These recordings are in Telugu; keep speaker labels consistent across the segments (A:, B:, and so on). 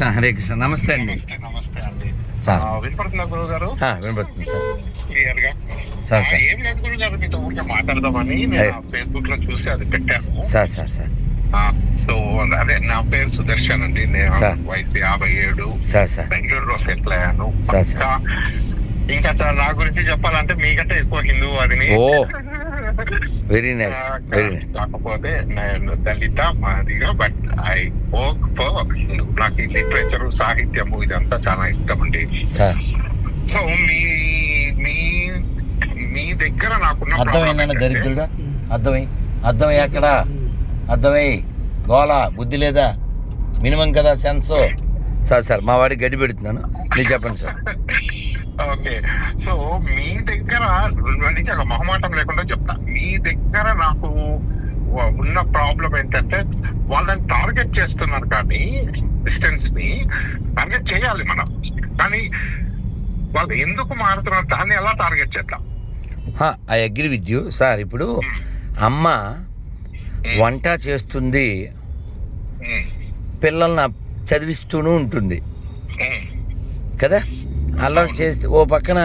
A: కృష్ణ హరే కృష్ణ నమస్తే అండి.
B: నమస్తే అండి.
A: సార్.
B: వినపడుతుందా గురువు గారు
A: వినపడుతుంది సార్.
B: క్లియర్గా
A: సార్, సార్.
B: ఏం లేదు గురువు గారు మీతో ఊరికే మాట్లాడదామని. నేను ఫేస్బుక్లో చూసి అది పెట్టాను.
A: Sir sir sir.
B: ఆ, సో అదే నా పేరు సుదర్శన్ అండి. నేను
A: సార్.
B: వయసు యాభై ఏడు బెంగళూరులో సెటిల్ అయ్యాను. ఇంకా నా గురించి చెప్పాలంటే మీకంటే ఎక్కువ హిందూ అదిని
A: ఓ. వెరీ నైస్ వెరీ నైస్
B: కాకపోతే నేను దళిత Madiga but I work for నాకు ఈ లిటరేచర్ సాహిత్యము ఇదంతా చాలా ఇష్టం అండి సో మీ మీ మీ దగ్గర నాకున్న
A: అర్థమైందన్న
B: ఏంటంటే-
A: దరిద్రుడా? అర్థమై అర్థమై అక్కడ అర్థమై గోళ బుద్ధి లేదా? మినిమం కదా సెన్స్. సార్ సార్ మా వాడికి గడ్డి పెడుతున్నాను. మీరు చెప్పండి సార్.
B: ఓకే. సో మీ దగ్గర నిజంగా మొహమాటం లేకుండా చెప్తా. మీ దగ్గర నాకు ఉన్న ప్రాబ్లం ఏంటంటే వాళ్ళని టార్గెట్ చేస్తున్నారు కానీ డిస్టెన్స్ని టార్గెట్ చేయాలి మనం. కానీ వాళ్ళు ఎందుకు మారుతున్నారు? దాన్ని ఎలా టార్గెట్ చేద్దాం?
A: I agree with you. Sir ఇప్పుడు అమ్మ వంట చేస్తుంది. పిల్లల్ని చదివిస్తూనే ఉంటుంది. కదా? అలా చేస్తే ఓ పక్కన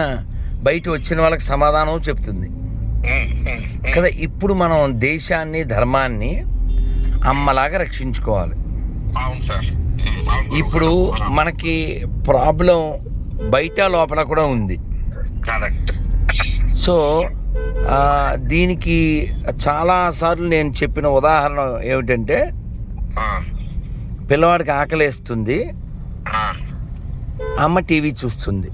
A: బయట వచ్చిన వాళ్ళకి సమాధానం చెప్తుంది. కదా ఇప్పుడు మనం దేశాన్ని ధర్మాన్ని అమ్మలాగా రక్షించుకోవాలి. ఇప్పుడు. మనకి ప్రాబ్లం బయట లోపల కూడా ఉంది.
B: కరెక్ట్.
A: సో దీనికి చాలాసార్లు నేను చెప్పిన ఉదాహరణ ఏమిటంటే పిల్లవాడికి ఆకలేస్తుంది. అమ్మ టీవీ చూస్తుంది.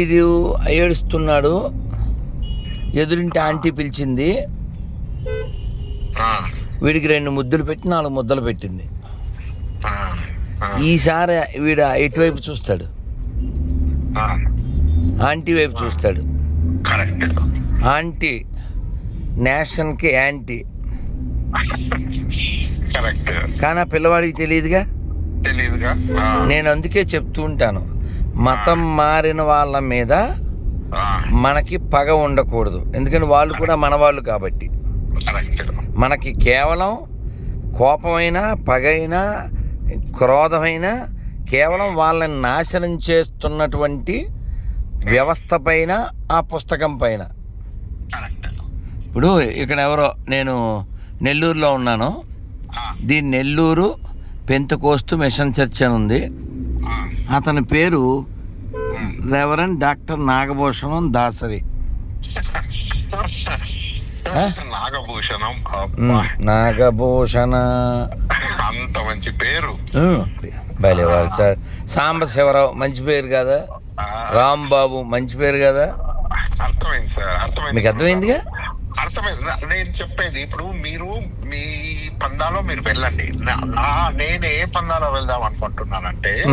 A: ఇది ఏడుస్తున్నాడు. ఎదురింటి ఆంటీ పిలిచింది. వీడికి రెండు ముద్దులు పెట్టి నాలుగు ముద్దలు పెట్టింది. ఈసారి వీడు ఎటువైపు చూస్తాడు. ఆంటీ వైపు చూస్తాడు. ఆంటీ నేషన్కి యాంటీ కానీ ఆ పిల్లవాడికి తెలియదుగా?
B: తెలియదుగా
A: నేను అందుకే చెప్తూ ఉంటాను. మతం మారిన వాళ్ళ మీద మనకి పగ ఉండకూడదు. ఎందుకంటే వాళ్ళు కూడా మన వాళ్ళు కాబట్టి మనకి కేవలం కోపమైన పగైన క్రోధమైన కేవలం వాళ్ళని నాశనం చేస్తున్నటువంటి వ్యవస్థ పైన ఆ పుస్తకం పైన. ఇప్పుడు ఇక్కడ ఎవరో నేను నెల్లూరులో ఉన్నాను. దీని నెల్లూరు పెంతకోస్తు మిషన్ చర్చ్ అని ఉంది. అతని పేరు
B: ఉమ్.
A: Reverend doctor Nagabhushanam Dasari.
B: Nagabhushanam?
A: Nagabhushana.
B: అంత మంచి పేరు.
A: బయలువారు సార్. సాంబశివరావు మంచి పేరు కదా. రాంబాబు మంచి పేరు కదా.
B: అర్థమైంది సార్ అర్థమైంది.
A: మీకు అర్థమైందిగా?
B: అర్థమైంది. నేను చెప్పేది ఇప్పుడు మీరు మీ పందాలో మీరు వెళ్ళండి. నా- నేను ఏ పందాలో వెళ్దాం అనుకుంటున్నానంటే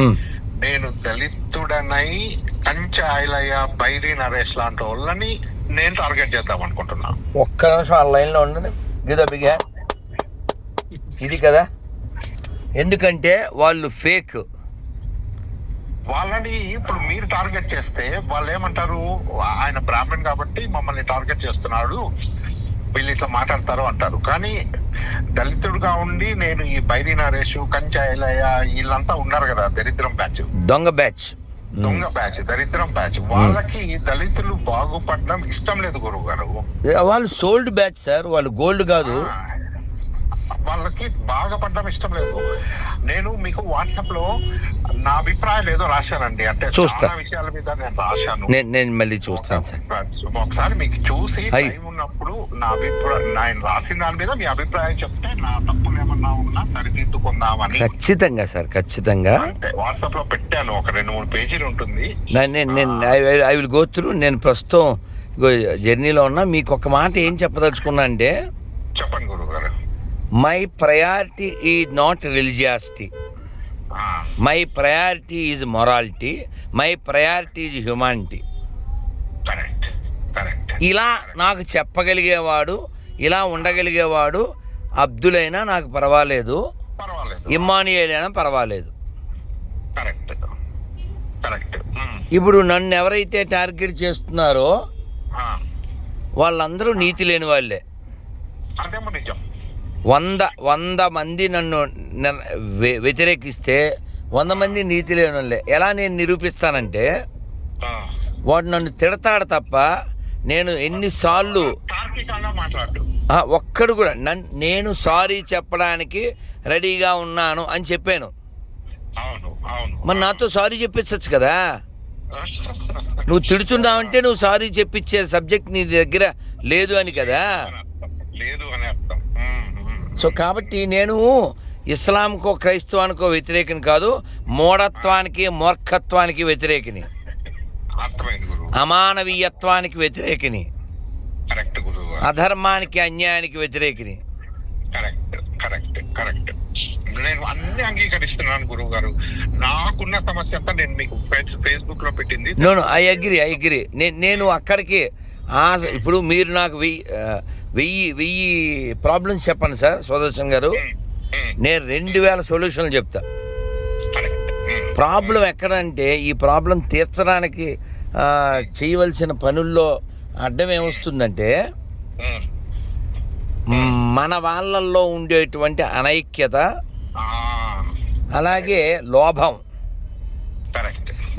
B: నేను దళితుడనై కంచె ఐలయ్య బైరి నరేష్ లాంటి వాళ్ళని నేను టార్గెట్ చేద్దాం అనుకుంటున్నా.
A: ఒక్క నిమిషం ఆ లైన్లో ఉండండి. గిదో బిగా. ఇది కదా? ఎందుకంటే వాళ్ళు ఫేక్.
B: వాళ్ళని ఇప్పుడు మీరు టార్గెట్ చేస్తే వాళ్ళు ఏమంటారు ఆయన బ్రాహ్మణ్ కాబట్టి మమ్మల్ని టార్గెట్ చేస్తున్నాడు. వీళ్ళు ఇట్లా మాట్లాడతారు అంటారు. కానీ దళితుడుగా ఉండి నేను ఈ బైరి నరేష్ కంచె ఐలయ్య వీళ్ళంతా ఉన్నారు కదా దరిద్రం బ్యాచ్.
A: దొంగ బ్యాచ్.
B: దొంగ బ్యాచ్ దరిద్రం బ్యాచ్. వాళ్ళకి దళితులు బాగుపడడం ఇష్టం లేదు గురువు గారు
A: వాళ్ళు సోల్డ్ బ్యాచ్ సార్ వాళ్ళు గోల్డ్ కాదు.
B: వాళ్ళకి బాగా పడడం ఇష్టం లేదు. నేను మీకు వాట్సాప్లో నా అభిప్రాయం ఏదో రాశానండి. అంటే. చాలా విషయాల మీద నేను రాశాను.
A: నేను నేను మళ్ళీ చూస్తాను సార్.
B: ఒకసారి మీకు చూసి. టైం ఉన్నప్పుడు నా అభిప్రాయం నేను రాసిన దాని మీద మీ అభిప్రాయం చెప్తే నా తప్పులు ఏమన్నా ఉన్నా సరిదిద్దుకుందామని.
A: ఖచ్చితంగా సార్ ఖచ్చితంగా.
B: వాట్సాప్లో పెట్టాను. ఒక రెండు మూడు పేజీలు ఉంటుంది.
A: నేను నేను ఐ విల్ గో త్రూ నేను ప్రస్తుతం జర్నీలో ఉన్నా. మీకు ఒక మాట ఏం చెప్పదలుచుకున్నా అంటే
B: చెప్పండి గురువు గారు
A: my priority is not religiosity my priority is morality my priority is humanity ఇలా నాకు చెప్పగలిగేవాడు ఇలా ఉండగలిగేవాడు అబ్దులైనా నాకు పర్వాలేదు. ఇమ్మానియేల్ అయినా పర్వాలేదు.
B: కరెక్ట్
A: ఇప్పుడు నన్ను ఎవరైతే టార్గెట్ చేస్తున్నారో వాళ్ళందరూ నీతి లేని వాళ్ళే.
B: నిజం.
A: వంద వంద మంది నన్ను వ్యతిరేకిస్తే వంద మంది నీతి లేని వాళ్ళే. ఎలా నేను నిరూపిస్తానంటే. వాడు నన్ను తిడతాడు తప్ప నేను ఎన్నిసార్లు ఒక్కడు కూడా నన్ నేను సారీ చెప్పడానికి రెడీగా ఉన్నాను అని చెప్పాను మరి నాతో సారీ చెప్పించచ్చు కదా నువ్వు తిడుతున్నావంటే నువ్వు సారీ చెప్పించే సబ్జెక్ట్ నీ దగ్గర లేదు అని కదా
B: లేదు అని అర్థం.
A: సో కాబట్టి నేను ఇస్లాంకో క్రైస్తవానికో వ్యతిరేకని కాదు మూఢత్వానికి మూర్ఖత్వానికి వ్యతిరేకిని. అమానవీయత్వానికి వ్యతిరేకిని. అధర్మానికి అన్యాయానికి వ్యతిరేకిని.
B: Correct correct correct. నేను అన్ని అంగీకరిస్తున్నాను గురువు గారు నాకున్న సమస్య అంతా నేను మీకు ఫేస్బుక్లో పెట్టింది.
A: ఐ అగ్రి ఐ అగ్రి నేను అక్కడికి ఇప్పుడు మీరు నాకు వెయ్యి వెయ్యి వెయ్యి ప్రాబ్లమ్స్ చెప్పండి సార్ సుదర్శన్ గారు. నేను రెండు వేల సొల్యూషన్లు చెప్తా. ప్రాబ్లం ఎక్కడంటే ఈ ప్రాబ్లం తీర్చడానికి చేయవలసిన పనుల్లో అడ్డం ఏమొస్తుందంటే మన వాళ్ళల్లో ఉండేటువంటి అనైక్యత అలాగే లోభం.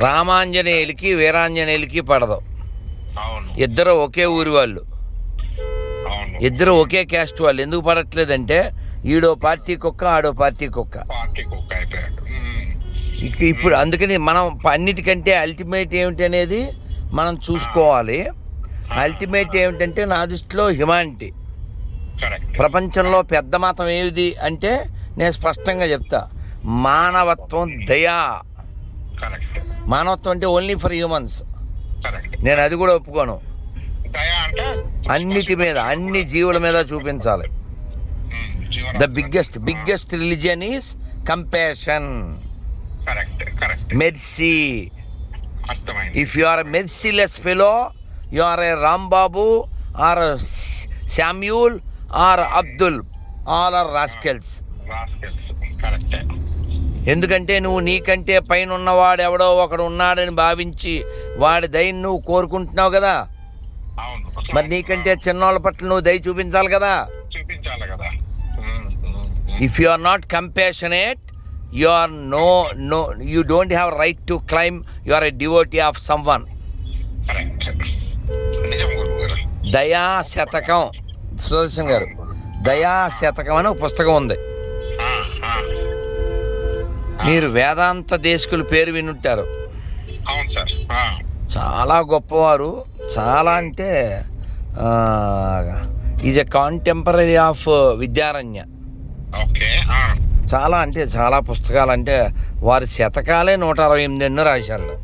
A: రామాంజనేయులకి వీరాంజనేయులకి పడదు. ఇద్దరు ఒకే ఊరి వాళ్ళు. ఇద్దరు ఒకే క్యాస్ట్ వాళ్ళు. ఎందుకు పడట్లేదంటే ఈడో పార్టీ కుక్క ఆడో పార్టీ కుక్క. ఇప్పుడు అందుకని మనం అన్నిటికంటే అల్టిమేట్ ఏమిటి అనేది మనం చూసుకోవాలి. అల్టిమేట్ ఏమిటంటే నా దృష్టిలో హ్యుమానిటీ ప్రపంచంలో పెద్ద మతం ఏది అంటే నేను స్పష్టంగా చెప్తా. మానవత్వం దయా. మానవత్వం అంటే ఓన్లీ ఫర్ హ్యూమన్స్. నేను అది కూడా ఒప్పుకోను. అన్నిటి మీద అన్ని జీవుల మీద చూపించాలి. The biggest biggest religion is compassion mercy. If you are a merciless fellow you are a Rambabu or Samuel or Abdul all are rascals
B: rascals కరెక్టే.
A: ఎందుకంటే నువ్వు నీకంటే పైన ఉన్నవాడు ఎవడో ఒకడు ఉన్నాడని భావించి వాడి దయని నువ్వు కోరుకుంటున్నావు కదా? మరి నీకంటే చిన్నోళ్ళ పట్ల నువ్వు దయ చూపించాలి కదా?
B: చూపించాలి కదా.
A: If you are not compassionate you are no no you don't have right to claim you are a devotee of some one Daya Shatakam. Sudarshan గారు దయా శతకం అని ఒక పుస్తకం ఉంది. మీరు వేదాంత దేశకుల పేరు వినుంటారు.
B: అవును సార్. ఆ,
A: చాలా గొప్పవారు. చాలా అంటే is a contemporary of Vidyaranya.
B: Okay
A: చాలా అంటే చాలా పుస్తకాలు అంటే వారి శతకాలే నూట అరవై ఎనిమిది ఎన్నో రాశారు.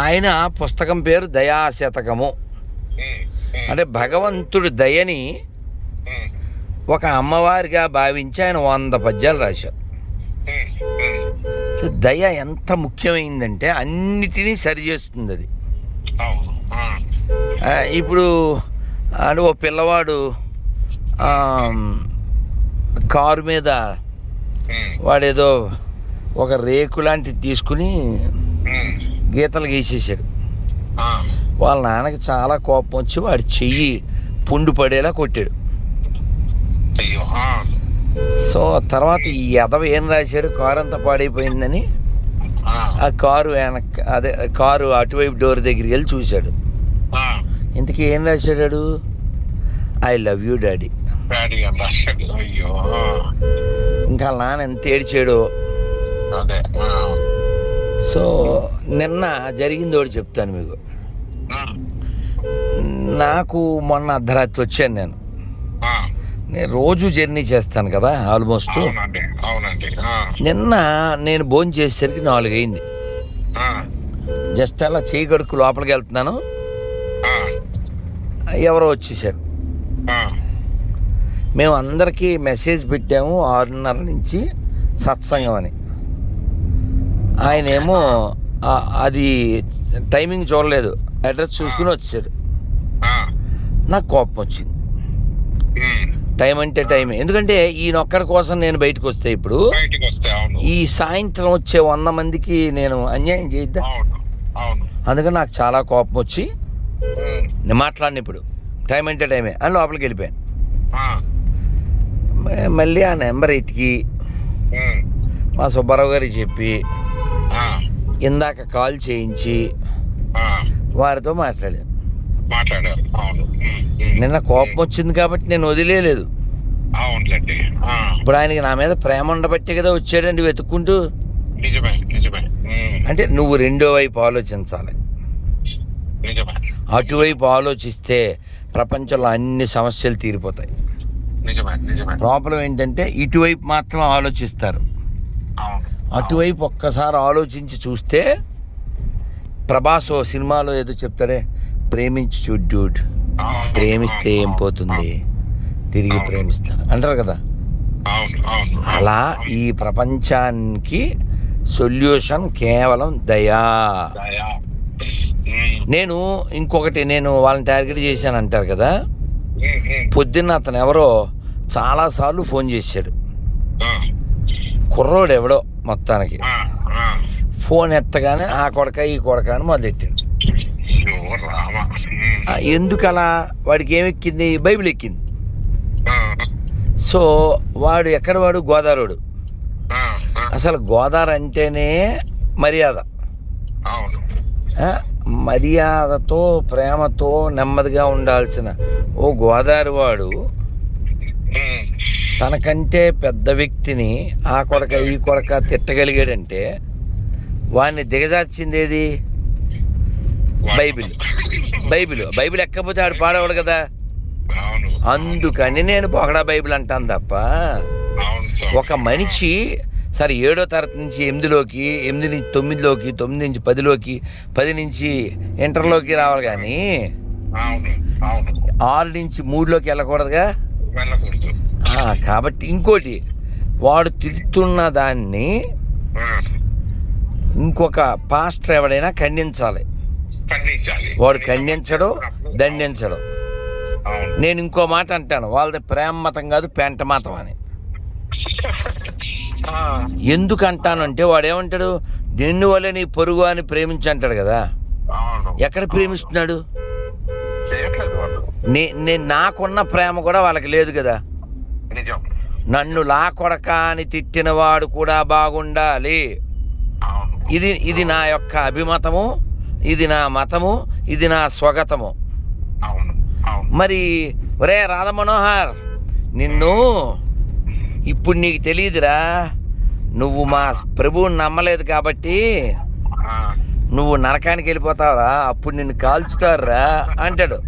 A: ఆయన పుస్తకం పేరు దయా శతకము
B: ఉమ్, ఉమ్,
A: అంటే భగవంతుడి దయని ఒక అమ్మవారిగా భావించి ఆయన వంద పద్యాలు రాశారు. దయ ఎంత ముఖ్యమైందంటే అన్నిటినీ సరిచేస్తుంది అది.
B: అవును. ఆ,
A: ఆ, ఇప్పుడు అంటే ఓ పిల్లవాడు కారు మీద వాడేదో ఒక రేకు లాంటిది తీసుకుని గీతలు గీసేసాడు వాళ్ళ నాన్నకి చాలా కోపం వచ్చి వాడి చెయ్యి పుండు పడేలా కొట్టాడు. సో తర్వాత ఈ ఎదవ ఏం రాశాడు? కారు అంతా పాడైపోయిందని
B: ఆ,
A: కారు వెనక్ అదే కారు అటువైపు డోర్ దగ్గరికి వెళ్ళి చూశాడు. ఇంతకీ ఏం రాశాడు ఐ లవ్ యూ డాడీ. ఇంకా నాన్న ఎంత ఏడ్చాడో. సో నిన్న జరిగింది ఒకటి చెప్తాను మీకు. నాకు మొన్న అర్ధరాత్రి వచ్చాను నేను. నేను రోజు జర్నీ చేస్తాను కదా ఆల్మోస్ట్
B: అవునండి
A: నిన్న నేను భోజనం చేసేసరికి నాలుగు అయింది జస్ట్ అలా చేయి కడుక్కు లోపలికి వెళ్తున్నాను. ఎవరో వచ్చేసారు. మేము అందరికీ మెసేజ్ పెట్టాము ఆరున్నర నుంచి సత్సంగం అని. ఆయనేమో ఆ- అది టైమింగ్ చూడలేదు. అడ్రస్ చూసుకుని వచ్చాడు నాకు కోపం వచ్చింది. టైం అంటే టైం. ఎందుకంటే ఈయన ఒక్కడి కోసం నేను బయటకు వస్తే ఇప్పుడు ఈ సాయంత్రం వచ్చే వంద మందికి నేను అన్యాయం
B: అవును
A: అందుకని నాకు చాలా కోపం వచ్చి నేను మాట్లాడిన ఇప్పుడు. టైం అంటే టైమే. అని లోపలికి వెళ్ళిపోయాను. మళ్ళీ ఆ నెంబర్ ఎతికి
B: ఉమ్,
A: మా సుబ్బారావు గారికి చెప్పి ఇందాక కాల్ చేయించి వారితో మాట్లాడాను.
B: మాట్లాడారు.
A: నిన్న కోపం వచ్చింది కాబట్టి నేను వదిలేదు
B: అవునులేండి.
A: ఇప్పుడు ఆయనకి నా మీద ప్రేమ ఉండబట్టే కదా వచ్చాడండి వెతుక్కుంటూ.
B: నిజమే
A: అంటే నువ్వు రెండో వైపు ఆలోచించాలి.
B: నిజమే.
A: అటువైపు ఆలోచిస్తే ప్రపంచంలో అన్ని సమస్యలు తీరిపోతాయి. ప్రాబ్లం ఏంటంటే ఇటువైపు మాత్రం ఆలోచిస్తారు. అటువైపు ఒక్కసారి ఆలోచించి చూస్తే ప్రభాస్ సినిమాలో ఏదో చెప్తారే ప్రేమించి చూడ్ డ్యూడ్ ప్రేమిస్తే ఏం పోతుంది? తిరిగి ప్రేమిస్తారు అంటారు కదా? అలా ఈ ప్రపంచానికి సొల్యూషన్ కేవలం దయా. నేను ఇంకొకటి నేను వాళ్ళని టార్గెట్ చేశాను అంటారు కదా? పొద్దున్న అతను ఎవరో చాలాసార్లు ఫోన్ చేశాడు. కుర్రోడు ఎవడో మొత్తానికి. ఫోన్ ఎత్తగానే ఆ కొడక ఈ కొడక అని మొదలెట్టాడు.
B: ఉమ్,
A: ఆ, ఎందుకు అలా వాడికి ఏమెక్కింది? బైబిల్ ఎక్కింది సో వాడు ఎక్కడ వాడు?
B: ఆ.
A: అసలు గోదావరి అంటేనే మర్యాద. మర్యాదతో ప్రేమతో నెమ్మదిగా ఉండాల్సిన ఓ గోదావరి వాడు తనకంటే పెద్ద వ్యక్తిని ఆ కొడక ఈ కొడక తిట్టగలిగాడంటే వాడిని దిగజార్చింది ఏది బైబిల్. బైబిల్. బైబిల్ ఎక్కపోతే ఆడు పాడేవాడు కదా. అందుకని నేను బొగడా బైబిల్ అంటాను తప్ప. ఒక మనిషి సరే ఏడో తరగతి నుంచి ఎనిమిదిలోకి ఎనిమిది నుంచి తొమ్మిదిలోకి తొమ్మిది నుంచి పదిలోకి పది నుంచి ఇంటర్లోకి రావాలి కానీ ఆరు నుంచి మూడులోకి వెళ్ళకూడదుగా? కాబట్టి ఇంకోటి వాడు తిడుతున్న దాన్ని ఇంకొక పాస్టర్ ఎవడైనా ఖండించాలి.
B: ఖండించాలి.
A: వాడు ఖండించడు దండించడు. నేను ఇంకో మాట అంటాను వాళ్ళది ప్రేమ మతం కాదు పెంట మతం అని. ఎందుకు అంటానంటే వాడు ఏమంటాడు నిన్ను వల్ల నీ పొరుగు అని ప్రేమించి అంటాడు కదా ఎక్కడ ప్రేమిస్తున్నాడు? నే నేను నాకున్న ప్రేమ కూడా వాళ్ళకి లేదు కదా.
B: నిజం.
A: నన్ను లా కొడక అని తిట్టిన వాడు కూడా బాగుండాలి. ఇది ఇది నా యొక్క అభిమతము. ఇది నా మతము ఇది నా స్వగతము. మరి ఒరే రాధ మనోహర్ నిన్ను ఇప్పుడు నీకు తెలియదురా. నువ్వు మా ప్రభువుని నమ్మలేదు కాబట్టి నువ్వు నరకానికి వెళ్ళిపోతావురా. అప్పుడు నిన్ను కాల్చుతారురా అంటాడు.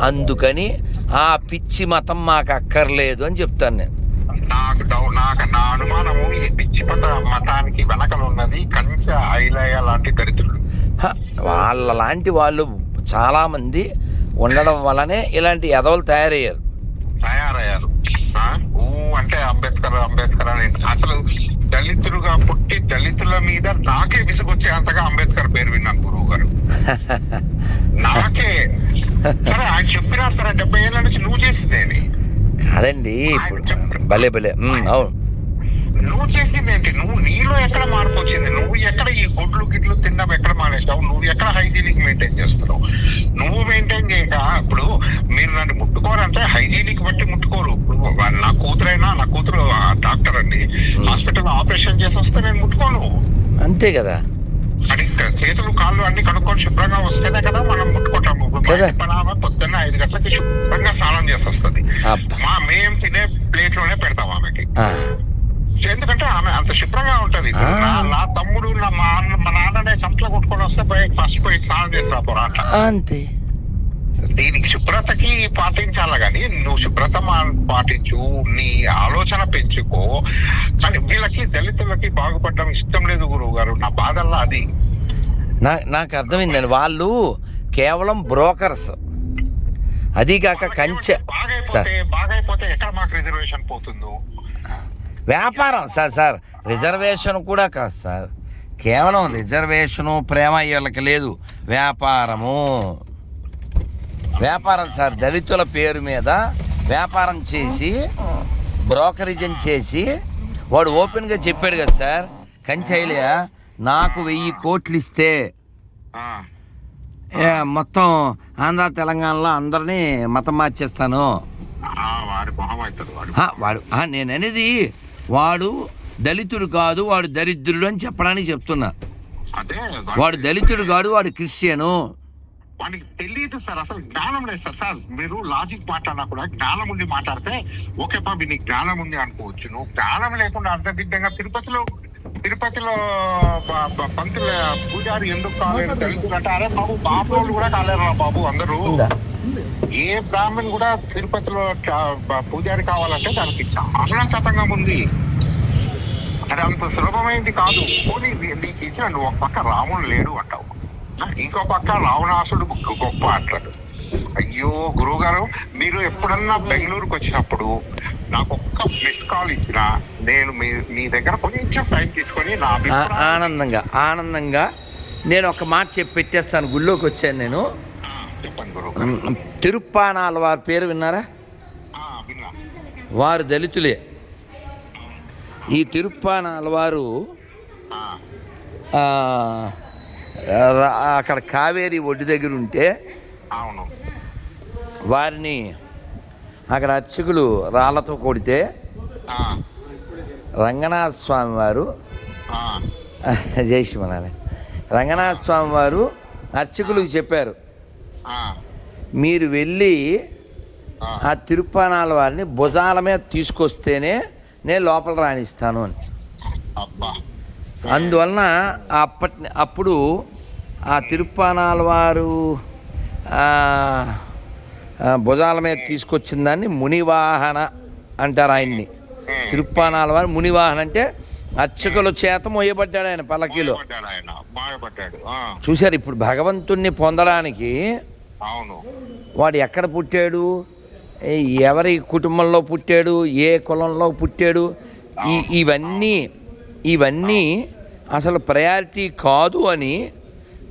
A: అందుకని ఆ పిచ్చి మతం మాకు అక్కర్లేదు అని చెప్తాను నేను.
B: నాకు డౌ- నాకు నా అనుమానము ఈ పిచ్చి పత మతానికి వెనకలు ఉన్నది కంచ ఐలయ లాంటి దరిద్రులు.
A: వాళ్ళ లాంటి వాళ్ళు చాలామంది ఉండడం వల్లనే ఇలాంటి ఎదవలు తయారయ్యారు.
B: తయారయ్యారు? ఊ అంటే అంబేద్కర్ అంబేద్కర్ అని. అసలు దళితులుగా పుట్టి దళితుల మీద నాకే విసుగొచ్చే అంతగా అంబేద్కర్ పేరు విన్నాను గురువు గారు. నాకే. సరే ఆయన చెప్పినారు సరే డెబ్బై ఏళ్ళ నుంచి నువ్వు చేసిందేని
A: కాదండి ఇప్పుడు భలే భలే. అవును.
B: నువ్వు చేసింది ఏంటి? నువ్వు నీలో ఎక్కడ మార్పు వచ్చింది? నువ్వు ఎక్కడ ఈ గుడ్లు గిడ్లు తినడం ఎక్కడ మానేస్తావు? నువ్వు ఎక్కడ హైజీనిక్ మెయింటైన్ చేస్తున్నావు? నువ్వు మెయింటైన్ చేయక ఇప్పుడు మీరు నన్ను ముట్టుకోరంటే హైజీనిక్ బట్టి ముట్టుకోరు. నా కూతురైనా నా కూతురు డాక్టర్ అండి. హాస్పిటల్ ఆపరేషన్ చేసి వస్తే నేను ముట్టుకోను.
A: అంతే కదా.
B: అది చేతులు కాళ్ళు అన్ని కనుక్కొని శుభ్రంగా వస్తేనే కదా మనం ముట్టుకుంటాము. పనామ పొద్దున్న ఐదు గంటలకి శుభ్రంగా స్నానం చేసి వస్తుంది. మా మేము తినే ప్లేట్లోనే పెడతాం ఆమెకి. ఎందుకంటే ఆమె అంత శుభ్రంగా ఉంటది. నా- తమ్ముడు నా మా మా నాన్ననే సంతలో కొట్టుకొని వస్తే పోయి ఫస్ట్ పోయి స్నానం చేస్తా పోరాట.
A: అంతే.
B: దీనికి శుభ్రతకి పాటించాలా గాని నువ్వు శుభ్రత పాటించు నీ ఆలోచన పెంచుకో. కానీ వీళ్ళకి దళితులకి బాగుపడడం ఇష్టం లేదు గురువు గారు నా బాధల్లా అది.
A: నాకు అర్థమైందండి వాళ్ళు కేవలం బ్రోకర్స్. అది కాక కంచె
B: బాగైపోతే బాగైపోతే ఎక్కడ మాకు రిజర్వేషన్ పోతుందో?
A: వ్యాపారం సార్ సార్. రిజర్వేషన్ కూడా కాదు సార్. కేవలం రిజర్వేషను ప్రేమ వీళ్ళకి లేదు. వ్యాపారము. వ్యాపారం సార్ దళితుల పేరు మీద వ్యాపారం చేసి బ్రోకరిజం చేసి వాడు ఓపెన్గా చెప్పాడు కదా సార్ కంచైలియా నాకు వెయ్యి కోట్లు ఇస్తే మొత్తం ఆంధ్ర తెలంగాణలో అందరినీ మతం మార్చేస్తాను.
B: వాడి
A: నేను అనేది వాడు దళితుడు కాదు వాడు దరిద్రుడు అని చెప్పడానికి చెప్తున్నా. వాడు దళితుడు కాదు వాడు క్రిస్టియను.
B: వాడికి తెలియదు సార్ అసలు జ్ఞానం లేదు సార్. సార్ మీరు లాజిక్ మాట్లాడినా కూడా జ్ఞానం ఉండి మాట్లాడితే ఓకే బాబు నీకు జ్ఞానం ఉంది అనుకోవచ్చు. నువ్వు జ్ఞానం లేకుండా అర్ధదిడ్డంగా తిరుపతిలో తిరుపతిలో పంతుల పూజారి ఎందుకు కాలేదు తెలుసుకుంటే అరే బాబు బాబు కూడా కాలేరు బాబు అందరూ. ఏ బ్రాహ్మణ్ కూడా తిరుపతిలో పూజారి కావాలంటే దానికి చాలా కథంగా ఉంది. అది అంత సులభమైంది కాదు. పోనీ నీకు ఇచ్చిన నువ్వు ఒక పక్క రాముడు లేడు అంటావు. ఇంకో పక్క రావణాసుడు గొప్ప అంటాడు. అయ్యో గురువు గారు మీరు ఎప్పుడన్నా బెంగళూరుకు వచ్చినప్పుడు నాకు ఒక్క మిస్ కాల్ ఇచ్చిన నేను మీ మీ దగ్గర కొంచెం టైం తీసుకొని నా
A: ఆనందంగా ఆనందంగా నేను ఒక మాట చెప్పి పెట్టేస్తాను గుళ్ళోకి వచ్చాను నేను.
B: చెప్పండి గురువు
A: తిరుప్పానాల వారి పేరు విన్నారా? వారు దళితులే. ఈ తిరుప్పానాల వారు అక్కడ కావేరి ఒడ్డు దగ్గర ఉంటే
B: అవును.
A: వారిని అక్కడ అర్చకులు రాళ్ళతో కొడితే రంగనాథ స్వామి వారు
B: ఆ,
A: జై శ్రీమనారాయణ రంగనాథ స్వామి వారు అర్చకులకు చెప్పారు మీరు వెళ్ళి
B: ఆ.
A: ఆ తిరుప్పానాల వారిని భుజాల మీద తీసుకొస్తేనే నేను లోపల రాణిస్తాను అని.
B: అబ్బా.
A: అందువలన అప్పటి అప్పుడు ఆ తిరుప్పానాల వారు భుజాల మీద తీసుకొచ్చిన దాన్ని మునివాహన అంటారు ఆయన్ని. తిరుప్పానాల వారు మునివాహన అంటే అర్చకుల చేత మోయబడ్డాడు ఆయన పల్లకీలో చూశారు ఇప్పుడు భగవంతుణ్ణి పొందడానికి
B: అవును.
A: వాడు ఎక్కడ పుట్టాడు? ఎవరి కుటుంబంలో పుట్టాడు? ఏ కులంలో పుట్టాడు? ఈ ఇవన్నీ ఇవన్నీ అసలు ప్రయారిటీ కాదు అని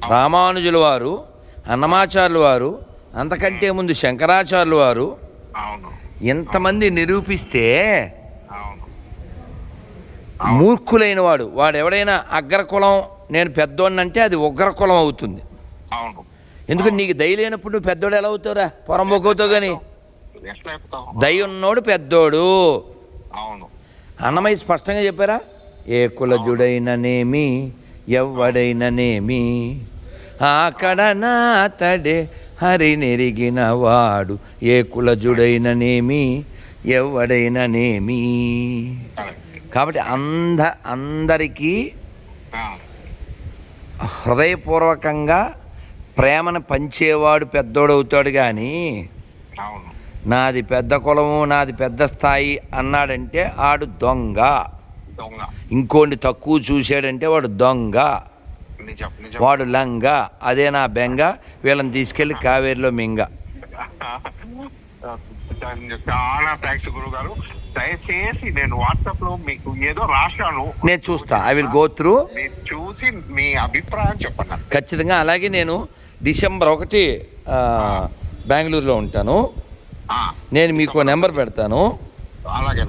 A: రామానుజుల వారు అన్నమాచార్యుల వారు అంతకంటే ముందు శంకరాచార్యుల వారు ఎంతమంది నిరూపిస్తే మూర్ఖులైన వాడు. వాడు ఎవడైనా అగ్రకులం నేను పెద్దోడినంటే అది ఉగ్రకులం అవుతుంది.
B: అవును.
A: ఎందుకంటే నీకు దయ లేనప్పుడు నువ్వు పెద్దోడు ఎలా అవుతావురా? పొరంబోకవుతావు కానీ దయ ఉన్నోడు పెద్దోడు.
B: అవును.
A: అన్నమయ్య స్పష్టంగా చెప్పారా? ఏ కులజుడైననేమి ఎవ్వడైననేమి? అక్కడ నాతడే హరి నెరిగిన వాడు ఏ కులజుడైననేమి ఎవ్వడైననేమి?
B: కరెక్ట్
A: కాబట్టి అంద అందరికీ హృదయపూర్వకంగా ప్రేమను పంచేవాడు పెద్దోడవుతాడు కానీ నాది పెద్ద కులము నాది పెద్ద స్థాయి అన్నాడంటే ఆడు దొంగ.
B: దొంగ.
A: ఇంకోండి తక్కువ చూశాడంటే వాడు దొంగ. వాడు లంగ అదే నా బెంగ వీళ్ళని తీసుకెళ్ళి కావేరిలో మింగ.
B: చాలా థ్యాంక్స్ గురువు గారు. దయచేసి నేను వాట్సాప్లో మీకు ఏదో రాశాను.
A: నేను చూస్తా. ఐ విల్ గో త్రూ
B: చూసి మీ అభిప్రాయం చెప్పండి.
A: ఖచ్చితంగా. అలాగే నేను డిసెంబర్ ఒకటి బెంగళూరులో ఉంటాను. నేను మీకు నెంబర్ పెడతాను.
B: అలాగే.